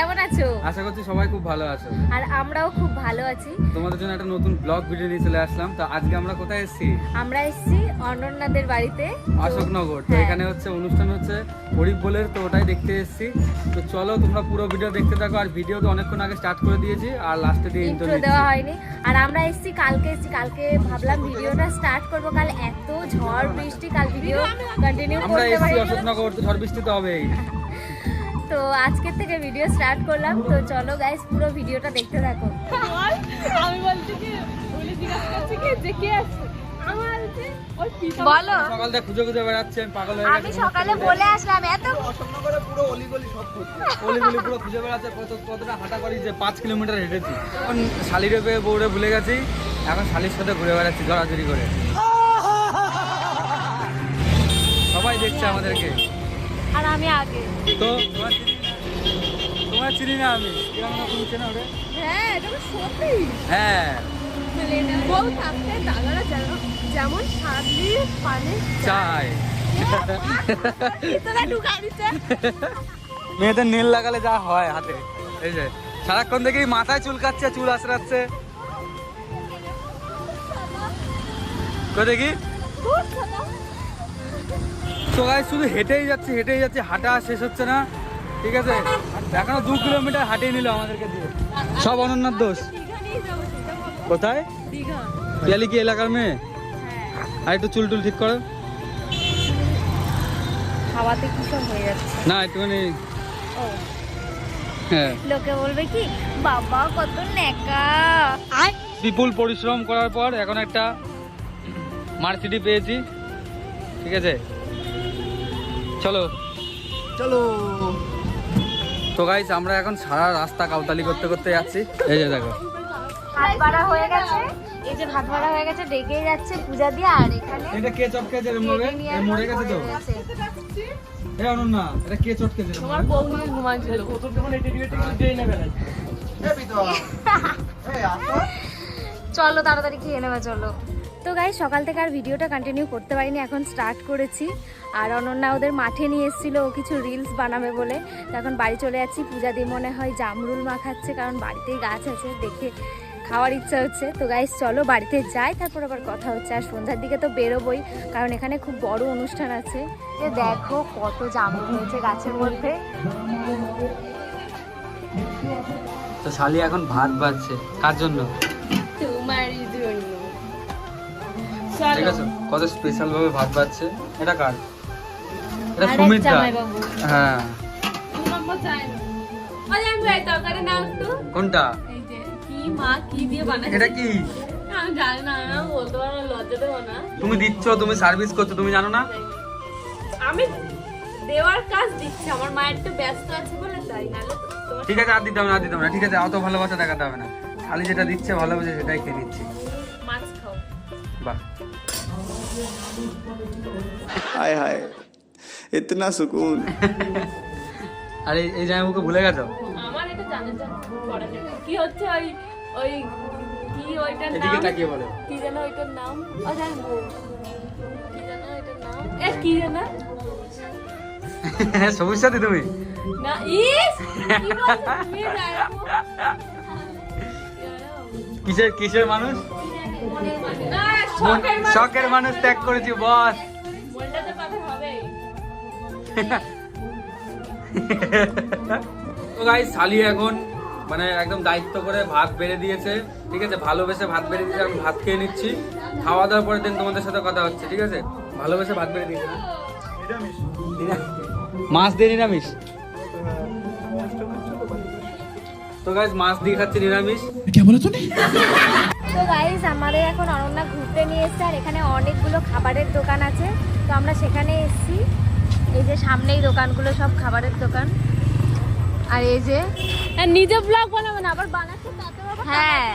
কেমন আছো? আশা করছি সবাই খুব ভালো আছো। আর আমরাও খুব ভালো আছি। তোমাদের জন্য একটা নতুন ব্লগ ভিডিও নিয়ে চলে আসলাম। তো আজকে আমরা কোথায় এসেছি? আমরা এসেছি অনন্যাদের বাড়িতে। অশোকনগর। তো হ্যাঁ। এখানে হচ্ছে অনুষ্ঠান হচ্ছে হরিফ বলের তো ওটাই দেখতে এসেছি। তো চলো তোমরা পুরো ভিডিও দেখতে থাকো। আর ভিডিও তো অনেকক্ষণ আগে স্টার্ট করে দিয়েছি আর লাস্টে দিয়ে ইন্ট্রো ইন্ট্রো দেওয়া হয়নি। আর আমরা এসেছি কালকে এসেছি। কালকে ভাবলাম ভিডিওটা স্টার্ট করব। কাল এত ঝড় বৃষ্টি কাল ভিডিও কন্টিনিউ আমরা করতে এসেছি পারি অশোকনগর তো ঝড় বৃষ্টি তো হবেই। তো আজকের থেকে ভিডিও স্টার্ট করলাম। তো চলো গাইস পুরো ভিডিওটা দেখতে থাকো। আমি বলছি কি বলে জিজ্ঞাসা করছি কি যে কে আছে? আমার যে ওই বলো। সকাল থেকে খুঁজে খুঁজে বেড়াচ্ছে আমি পাগল হয়ে আমি সকালে বলে আসলাম এত অশোকনগরে পুরো অলিগলি সব অলিগলি পুরো খুঁজে বেড়াচ্ছে কত কতটা হাঁটা করি যে পাঁচ কিলোমিটার হেঁটেছি। এখন শালিরে পেয়ে বউরে ভুলে গেছি এখন শালির সাথে ঘুরে বেড়াচ্ছি জড়াজড়ি করে। সবাই দেখছে আমাদেরকে। আর আমি আগে। তো তোমার চিনি- না আমি। কিরম তুমি চেনো ওরে? হ্যাঁ এটা তো সত্যি। হ্যাঁ। বউ থাকতে দাদারা যেন যেমন পানি দিচ্ছে মেয়েদের নীল লাগালে যা হয় হাতে। এই যে সারাক্ষণ দেখেই মাথায় চুলকাচ্ছে চুল আঁচড়াচ্ছে। কই দেখি? তো গাইস শুধু হেঁটেই যাচ্ছে হেঁটেই যাচ্ছে হাঁটা শেষ হচ্ছে না। ঠিক আছে? এখনও দু কিলোমিটার হাঁটিয়ে নিল আমাদেরকে দিয়ে। সব অনন্যার দোষ। কোথায়? পিয়ালি কি এলাকার মেয়ে? আর একটু চুল টুল ঠিক করো। খাওয়াতে কি সব হয়ে যাচ্ছে? না একটুখানি। হ্যাঁ। লোকে বলবে কি বাবা কত নেকা বিপুল পরিশ্রম করার পর এখন একটা মার্সিডি পেয়েছি। ঠিক আছে? চলো। চলো। তো গাইস আমরা এখন সারা রাস্তা কাউতালি করতে করতে যাচ্ছি। এই যে দেখো। ভাত বাড়া হয়ে গেছে। এই যে ভাত বাড়া হয়ে গেছে ডেকেই যাচ্ছে পূজা দিয়ে আর এখানে এটা কে মরে? নিয়ে মরে গেছে তো? এ অনন্যা এটা কে চটকেছে রে তোমার বউ নিয়ে ঘুমাচ্ছিল এ বিতো এই আসো চলো তাড়াতাড়ি খেয়ে নেবে চলো। তো গাই সকাল থেকে আর ভিডিওটা কন্টিনিউ করতে পারিনি, এখন স্টার্ট করেছি। আর অনন্যা ওদের মাঠে নিয়ে এসেছিল, ও কিছু রিলস বানাবে বলে। এখন বাড়ি চলে যাচ্ছি, পূজা দিয়ে মনে হয় জামরুল মাখাচ্ছে, কারণ বাড়িতেই গাছ আছে, দেখে খাওয়ার ইচ্ছা হচ্ছে। তো গাইস চলো বাড়িতে যাই, তারপর আবার কথা হচ্ছে। আর সন্ধ্যার দিকে তো বেরোবই, কারণ এখানে খুব বড় অনুষ্ঠান আছে। দেখো কত জামরুল হয়েছে গাছের মধ্যে। তো শালি এখন ভাত বাজছে, কার জন্য? ঠিক আছে কত স্পেশাল ভাবে ভাত বাজছে? এটা কার? এটা সুমিত্রা হ্যাঁ। কোনটা? এটা কি? তুমি দিচ্ছ তুমি সার্ভিস করছ তুমি জানো না? আমি দেওয়ার কাজ দিচ্ছি আমার মায়ের তো ব্যস্ত আছে বলে তাই ঠিক আছে আর দিতে হবে না আর দিতে হবে না। ঠিক আছে অত ভালোবাসা দেখাতে হবে না। খালি যেটা দিচ্ছে ভালোবাসে সেটাই খেয়ে নিচ্ছি। মাছ খাও। বাহ। হায় হায় এতনা সুকুন। আরে এই জামা মুখে ভুলে গেছো? আমার এটা জানে কি হচ্ছে ওই ওই কি ওইটার নাম? কি জানো ওইটার নাম? হ্যাঁ, তুমি। কিসের কিসের মানুষ? শখের মানুষ। ত্যাগ করেছি বস। তো গাই শালি এখন মানে একদম দায়িত্ব করে ভাত বেড়ে দিয়েছে ঠিক আছে? ভালোবেসে ভাত বেড়ে দিয়েছে আমি ভাত খেয়ে নিচ্ছি। খাওয়া দাওয়ার পরে দিন তোমাদের সাথে কথা হচ্ছে ঠিক আছে? ভালোবেসে ভাত বেড়ে দিয়েছে মাছ দিয়ে নিরামিষ? তো গাইজ মাছ দিয়ে খাচ্ছি নিরামিষ। তো গাইস আমাদের এখন অনন্যা ঘুরতে নিয়ে এসছে আর এখানে অনেকগুলো খাবারের দোকান আছে। তো আমরা সেখানে এসেছি। এই যে সামনেই দোকানগুলো সব খাবারের দোকান। আর এই যে নিজে ব্লগ বানাবে না আবার বানাচ্ছে হ্যাঁ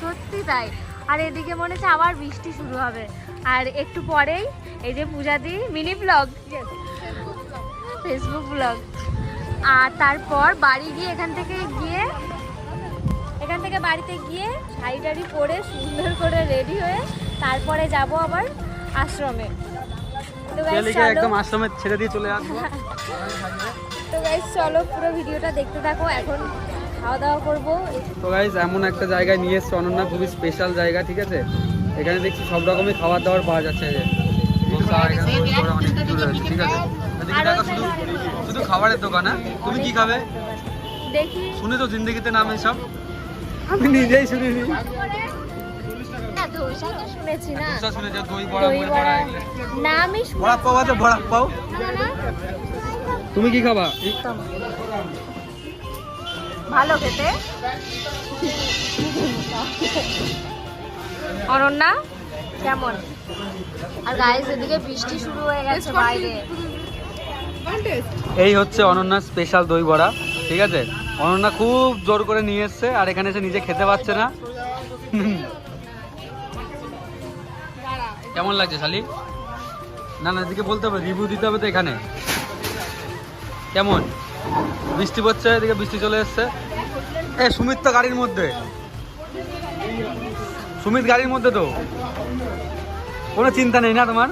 সত্যি তাই। আর এদিকে মনে হচ্ছে আবার বৃষ্টি শুরু হবে। আর একটু পরেই এই যে পূজাদি মিনি ব্লগ ফেসবুক ব্লগ আর তারপর বাড়ি গিয়ে এখান থেকে গিয়ে এখান থেকে বাড়িতে গিয়ে শাড়ি টাড়ি পরে সুন্দর করে রেডি হয়ে তারপরে যাব আবার আশ্রমে। তো একদম আশ্রমে ছেড়ে দিয়ে চলে আসব। তো গাইজ চলো পুরো ভিডিওটা দেখতে থাকো এখন খাওয়া দাওয়া করব। তো গাইজ এমন একটা জায়গায় নিয়ে এসছে অনন্যা খুবই স্পেশাল জায়গা ঠিক আছে? এখানে দেখছি সব রকমের খাবার দাবার পাওয়া যাচ্ছে যে। ঠিক আছে? শুধু শুধু খাবারের দোকান হ্যাঁ? তুমি কি খাবে? দেখি। শুনে তো জিন্দগিতে নাম সব আমি নিজেই শুনিনি না ধোসা তো শুনেছি না। ধোসা শুনেছে দই বড়া দই মুড়ি বড়া। বড়া এগুলো। না আমি শুনেছি। বড়া পাও আছে বড়া পাও। না। তুমি কি খাবা? ভালো খেতে। অনন্যা কেমন? আর গাইস এদিকে বৃষ্টি শুরু হয়ে গেছে বাইরে। এই হচ্ছে অনন্যার স্পেশাল দই বড়া ঠিক আছে? অনন্যা খুব জোর করে নিয়ে এসছে, আর এখানে এসে নিজে খেতে পারছে না। কেমন লাগছে শালি না না, এদিকে বলতে হবে রিভিউ দিতে হবে তো এখানে। কেমন? বৃষ্টি পড়ছে, এদিকে বৃষ্টি চলে এসছে। এ, সুমিত তো গাড়ির মধ্যে। সুমিত গাড়ির মধ্যে তো। কোনো চিন্তা নেই না তোমার?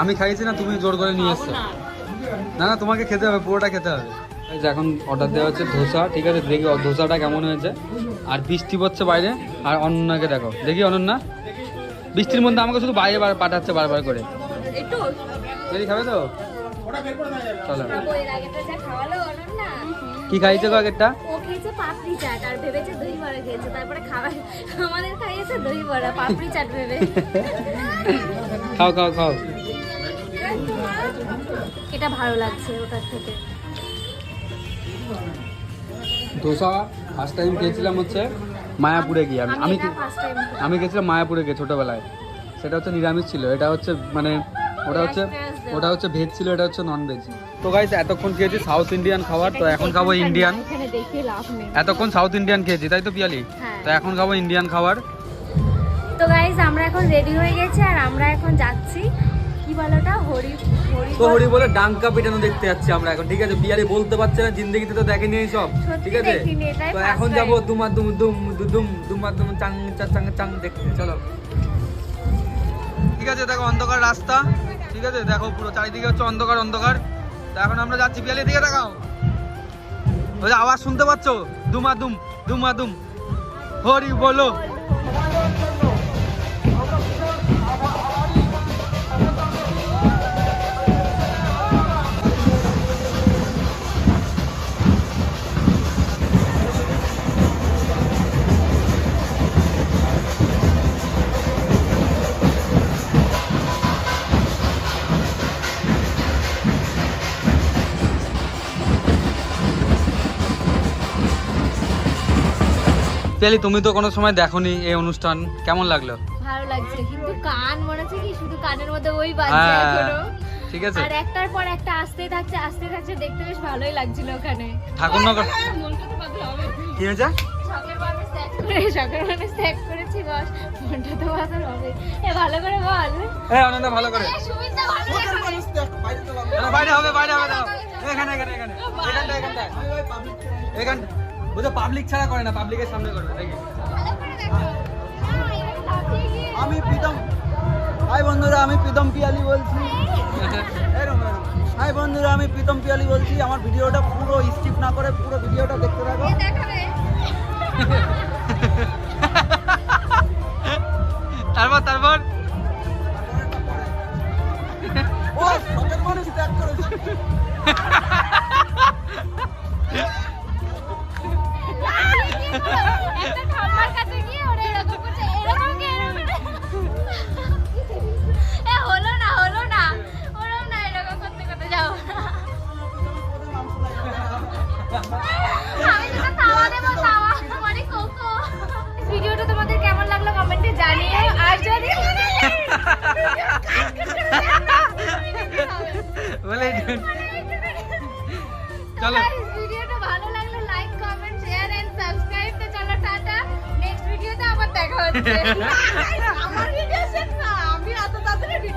আমি খাইছি না তুমি জোর করে নিয়ে এসছো না না তোমাকে খেতে হবে পুরোটা খেতে হবে। এই যে এখন অর্ডার দেওয়া হচ্ছে ধোসা ঠিক আছে? দেখি ধোসাটা কেমন হয়েছে। আর বৃষ্টি পড়ছে বাইরে। আর অনন্যাকে দেখো। দেখি অনন্যা। বৃষ্টির মধ্যে আমাকে শুধু বাইরে বার পাঠাচ্ছে বারবার করে। একটু দেখি খাবে তো? চলো। কি খাইছে গো আগেরটা? পাপড়ি চাট আর ভেবেছে দই বড়া খেয়েছে। তারপরে খাবার আমাদের খাইয়েছে দই বড়া পাপড়ি চাট ভেবে। খাও খাও খাও। এটা ভালো লাগছে ওটার থেকে। ধোসা ফার্স্ট টাইম খেয়েছিলাম হচ্ছে মায়াপুরে গিয়ে। আমি আমি গেছিলাম মায়াপুরে গিয়ে ছোটবেলায়। সেটা হচ্ছে নিরামিষ ছিল। এটা হচ্ছে মানে ওটা হচ্ছে ওটা হচ্ছে ভেজ ছিল এটা হচ্ছে নন ভেজ তো গাইস এতক্ষণ খেয়েছি সাউথ ইন্ডিয়ান খাবার তো এখন খাব ইন্ডিয়ান এতক্ষণ সাউথ ইন্ডিয়ান খেয়েছি তাই তো পিয়ালি? হ্যাঁ। তো এখন খাব ইন্ডিয়ান খাবার। তো গাইজ আমরা এখন রেডি হয়ে গেছি আর আমরা এখন যাচ্ছি কি বলো ওটা? হরি হরি তো হরি বলে ডাঙ্কা পিটানো দেখতে যাচ্ছি আমরা এখন ঠিক আছে? বলতে পারছে না জিন্দগিতে তো দেখেনি এই সব ঠিক আছে? তো এখন যাব দুমা দুম দুম দু দুম দুমা দুম চাং চা চাং চাং দেখতে চলো। ঠিক আছে দেখো অন্ধকার রাস্তা। ঠিক আছে? দেখো পুরো চারিদিকে হচ্ছে অন্ধকার অন্ধকার। এখন আমরা যাচ্ছি পিয়ালি দিকে, দেখাও। ওই আওয়াজ শুনতে পাচ্ছ? দুমা দুম দুমা দুম হরি বলো। পিয়ালি তুমি তো কোনো সময় দেখোনি এই অনুষ্ঠান। কেমন লাগল? ভালো লাগছে কিন্তু কান মনে হচ্ছে কি শুধু কানের মধ্যে ওই বাজছে হ্যাঁ এখনও। ঠিক আছে। আর একটার পর একটা আসতে থাকছে আসতে থাকছে দেখতে বেশ ভালোই লাগছিল ওখানে। ঠাকুরনগর মনটা তো পাগল হবে কি হয়েছে? শখের মানুষ ত্যাগ করে শখের মানুষ ত্যাগ করেছি বস। মনটা তো বাজার হবে। এ ভালো করে বল। হ্যাঁ অনন্দ ভালো করে। এ, সুমিতা ভালো করে বল। না, বাইরে হবে বাইরে হবে দাও এখানে এখানে এখানে। এখানটা এখানটা এখান বুঝো পাবলিক ছাড়া করে না পাবলিকের সামনে করবে আমি প্রীতম। হাই বন্ধুরা, আমি প্রীতম পিয়ালি বলছি। হাই বন্ধুরা, আমি প্রীতম পিয়ালি বলছি। আমার ভিডিওটা পুরো স্কিপ না করে পুরো ভিডিওটা দেখতে থাকো। I don't know. আমি এত তাড়াতাড়ি